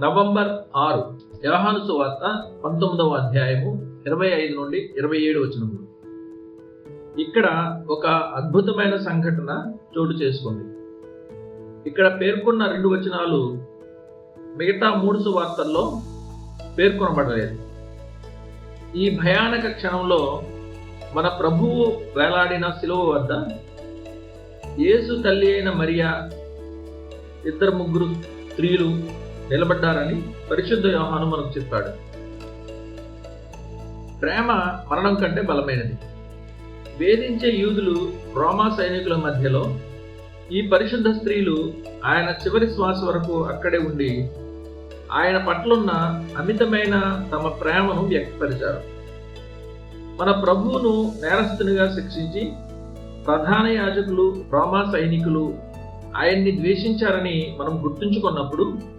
November ఆరు వ్యవహాను సువార్త పంతొమ్మిదవ అధ్యాయము ఇరవై ఐదు నుండి ఇరవై ఏడు వచనములు. ఇక్కడ ఒక అద్భుతమైన సంఘటన చోటు చేసుకుంది ఇక్కడ పేర్కొన్న రెండు వచనాలు మిగతా మూడు సువార్తల్లో పేర్కొనబడలేదు. ఈ భయానక క్షణంలో మన ప్రభువు వేలాడిన శిలువ వద్ద యేసు తల్లి అయిన మరియా ఇద్దరు ముగ్గురు స్త్రీలు నిలబడ్డారని పరిశుద్ధ యోహాను మనకు చెప్పాడు. ప్రేమ మరణం కంటే బలమైనది. వేధించే యూదులు రోమా సైనికుల మధ్యలో ఈ పరిశుద్ధ స్త్రీలు ఆయన చివరి శ్వాస వరకు అక్కడే ఉండి ఆయన పట్లున్న అమితమైన తమ ప్రేమను వ్యక్తపరిచారు. మన ప్రభువును నేరస్తునిగా శిక్షించి ప్రధాన యాజకులు రోమా సైనికులు ఆయన్ని ద్వేషించారని మనం గుర్తుంచుకున్నప్పుడు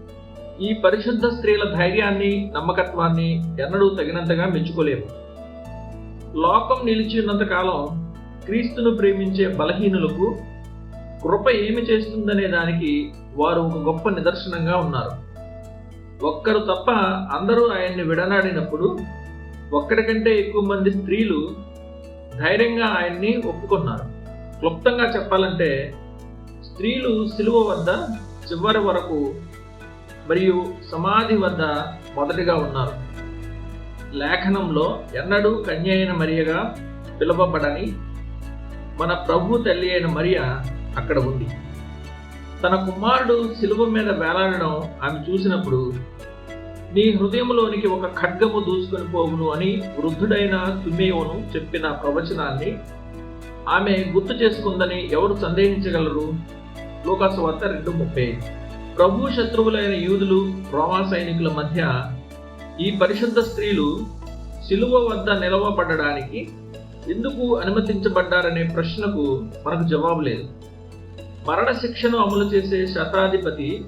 ఈ పరిశుద్ధ స్త్రీల ధైర్యాన్ని నమ్మకత్వాన్ని ఎన్నడూ తగినంతగా మెచ్చుకోలేము. లోకం నిలిచి ఉన్నంత కాలం క్రీస్తును ప్రేమించే బలహీనులకు కృప ఏమి చేస్తుందనే దానికి వారు ఒక గొప్ప నిదర్శనంగా ఉన్నారు. ఒక్కరు తప్ప అందరూ ఆయన్ని విడనాడినప్పుడు ఒక్కడికంటే ఎక్కువ మంది స్త్రీలు ధైర్యంగా ఆయన్ని ఒప్పుకున్నారు. క్లుప్తంగా చెప్పాలంటే స్త్రీలు సిలువ వద్ద చివరి వరకు మరియు సమాధి వద్ద మొదటిగా ఉన్నారు. లేఖనంలో ఎన్నడూ కన్య అయిన మరియగా పిలువబడని మన ప్రభు తల్లి అయిన మరియ అక్కడ ఉంది. తన కుమారుడు శిలువ మీద వేలాడడం ఆమె చూసినప్పుడు నీ హృదయంలోనికి ఒక ఖడ్గము దూసుకొని పోవును అని వృద్ధుడైన సుమేయోను చెప్పిన ప్రవచనాన్ని ఆమె గుర్తు చేసుకుందని ఎవరు సందేహించగలరు? లోకాసు వార్త రెండు ముప్పై ప్రభు శత్రువులైన యూదులు రోమా సైనికుల మధ్య ఈ పరిశుద్ధ స్త్రీలు సిలువ వద్ద నిలవబడడానికి ఎందుకు అనుమతించబడ్డారనే ప్రశ్నకు మనకు జవాబు లేదు. మరణ శిక్షను అమలు చేసే శతాధిపతి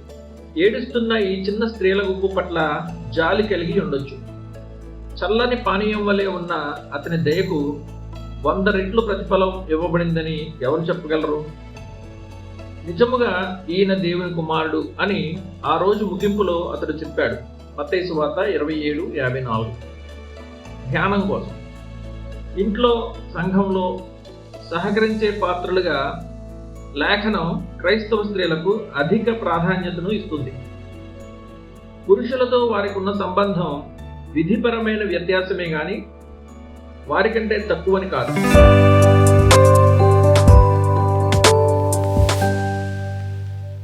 ఏడుస్తున్న ఈ చిన్న స్త్రీల గుంపు పట్ల జాలి కలిగి ఉండొచ్చు. చల్లని పానీయం వలె ఉన్న అతని దయకు వంద రెట్లు ప్రతిఫలం ఇవ్వబడిందని ఎవరు చెప్పగలరు? నిజముగా ఈయన దేవుని కుమారుడు అని ఆ రోజు ముగింపులో అతడు చెప్పాడు. మత్తయి వార్త ఇరవై ఏడు యాభై నాలుగు. ధ్యానం కోసం. ఇంట్లో సంఘంలో సహకరించే పాత్రలుగా లేఖనం క్రైస్తవ స్త్రీలకు అధిక ప్రాధాన్యతను ఇస్తుంది. పురుషులతో వారికి ఉన్న సంబంధం విధిపరమైన వ్యత్యాసమే కానీ వారికంటే తక్కువని కాదు.